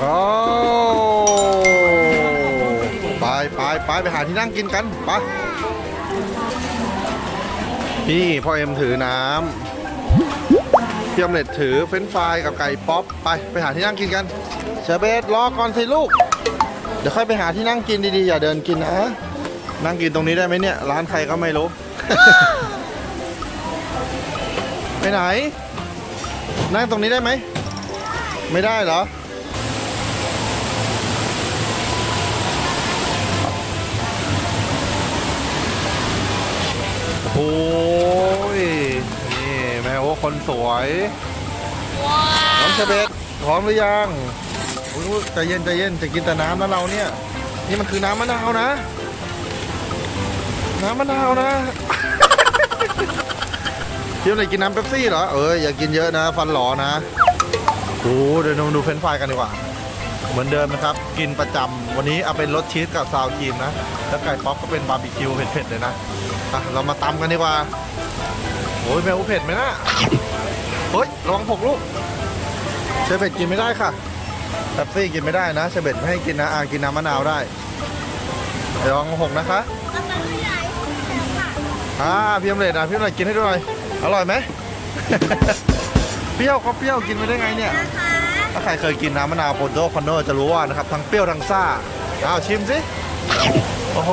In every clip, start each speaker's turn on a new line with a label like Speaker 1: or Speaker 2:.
Speaker 1: โอ้ไปไปไปไปหาที่นั่งกินกันไปนี่พ่อเอ็มถือน้ำพี่อมเล็ดถือเฟรนฟรายกับไก่ป๊อปไปไปหาที่นั่งกินกันเชเบสรอก่อนสิลูก เดี๋ยวค่อยไปหาที่นั่งกินดีๆ อย่าเดินกินนะนั่งกินตรงนี้ได้ไหมเนี่ย ร้านใครก็ไม่รู้ ไปไหน นั่งตรงนี้ได้ไหม ไม่ได้เหรอ โอ้ย นี่แม่โอ้คนสวย น้องเชเบตพร้อมหรือยังอุ๊ยใจเย็นใจเย็นจะกินแต่น้ำนะเราเนี่ย นี่มันคือน้ำมะนาวนะ น้ำมะนาวนะเที่ยวไหนกินน้ำเป๊ปซี่เหรอ เอออย่ากินเยอะนะ ฟันหลอนะโอ้เดี๋ยวมาดูเฟรนช์ฟรายกันดีกว่า เหมือนเดิมนะครับ กินประจำวันนี้เอาเป็นรสชีสกับซาวครีมนะ แล้วไก่ป๊อปก็เป็นบาร์บีคิวเผ็ดๆเลยนะอะเรามาตำกันดีกว่าโอ้ยแมวเผ็ดไหมนะเฮ้ยระวังผกลูกเชฟเบ็ดกินไม่ได้ค่ะแป๊บซี่กินไม่ได้นะเชฟเบ็ดไม่ให้กินนะอ่ากินน้ำมะนาวได้ระวังหกนะคะ
Speaker 2: เอามาให้ยายแล้วค่ะ
Speaker 1: อ่าพี่อมเลดอะพี่อมเลดกินให้ดูหน่อยอร่อยไหมเปรี้ยวก็เปรี้ยวกินไปได้ไงเนี่ย
Speaker 2: นะคะ
Speaker 1: ถ้าใครเคยกินน้ำมะนาวโปโตคอนเนอร์จะรู้ว่านะครับทั้งเปรี้ยวทั้งซ่าอ้าวชิมสิโอ้โห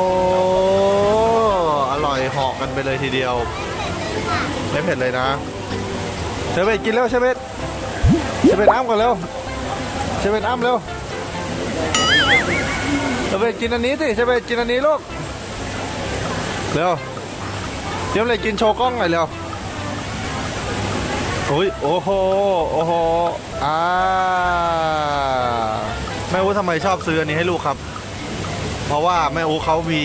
Speaker 1: อร่อยหาะกันไปเลยทีเดียวไม่เผ็ดเลยนะเชเบตกินเร็วเชเบตเชเบตอ้ำก่อนเร็วเชเบตอ้ำเร็วเชเบตกินอันนี้สิเชเบตกินอันนี้ลูกเร็วเดี๋ยวเลยกินโชว์กล้องหน่อยเร็ว อุ้ยโอ้โหโอ้โหอ่าแม่อู้ทำไมชอบซื้ออันนี้ให้ลูกครับ เพราะว่าแม่อู้เขามี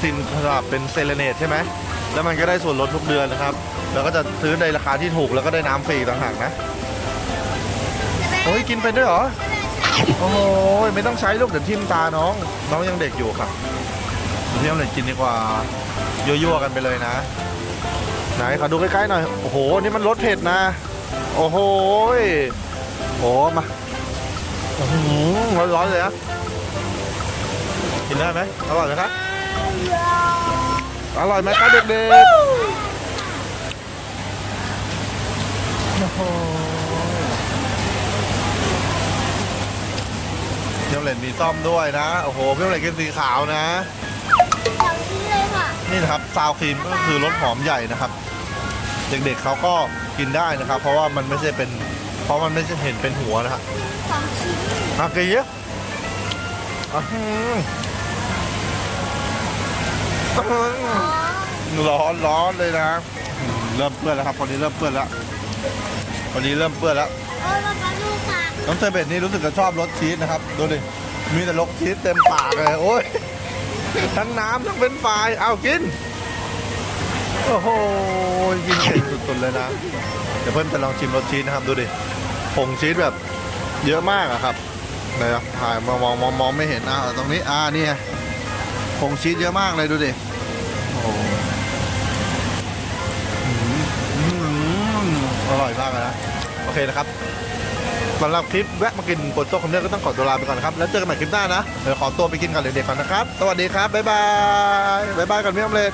Speaker 1: ซิมสำหรับเป็นเซเลเนตใช่ไหมแล้วมันก็ได้ส่วนลดทุกเดือนนะครับแล้วก็จะซื้อในราคาที่ถูกแล้วก็ได้น้ำฟรีต่างหากนะโอ้ยกินเป็นด้วยเหรอโอ้โหไม่ต้องใช้ลูกเดี๋ยวทิ่มตาน้อง น้องยังเด็กอยู่ค่ะเที่ยวเลยกินดีกว่ายั่วๆกันไปเลยนะไหนขอดูใกล้ๆหน่อย โอ้โห นี่มันรสเผ็ดนะ โอ้โหยโอ้มาอื้อหือร้อนๆเลยนะกินได้ไหมอร่อยไหมครับอร่อยไหมครับเด็กๆโอ้โหเที่ยวเล่นมีซ่อมด้วยนะ โอ้โหเที่ยวเล่นกินสีขาวนะ
Speaker 2: ทำที่เลยค่ะ
Speaker 1: นี่นะครับซาวครีมก็คือรสหอมใหญ่นะครับ เด็กๆเขาก็กินได้นะครับ เพราะว่ามันไม่ใช่เป็น เพราะมันไม่ใช่เห็นเป็นหัวนะครับ
Speaker 2: สองชิ้น
Speaker 1: อะกินเยอะอะหืมอื้อหื
Speaker 2: อ๋อ
Speaker 1: อร้อนร้อนเลยนะอืมเริ่มเปื้อนแล้วครับพอดีเริ่มเปื้อนแล้วพอดีเริ่มเปื้อนแล้ว
Speaker 2: โอ้ยมาปลาลูกค่ะ
Speaker 1: น้องเซเบตนี่รู้สึกจะชอบรสชีสนะครับ ดูดิ มีแต่รสชีสเต็มปากเลย โอ้ย ทั้งน้ำทั้งเป็นไฟรายเอากิน โอ้โห กินเก่งสุดๆเลยนะ เดี๋ยวเพื่อนจะลองชิมรสชีสนะครับ ดูดิผงชีสแบบเยอะมากอะครับไหนอะถ่ายมามองมองมองไม่เห็นอะตรงนี้อ่านี่ไงผงชีสเยอะมากเลยดูดิโอ้อร่อยมากเลยนะ โอเคนะครับสำหรับคลิปแวะมากินโปนโต๊ะคำเนื้อก็ต้องขอตัวลาไปก่อนนะครับ แล้วเจอกันใหม่คลิปหน้านะ เดี๋ยวขอตัวไปกินกันเด็กๆก่อนนะครับ สวัสดีครับ บ๊ายบาย บ๊ายบายกันพี่อมเล็ต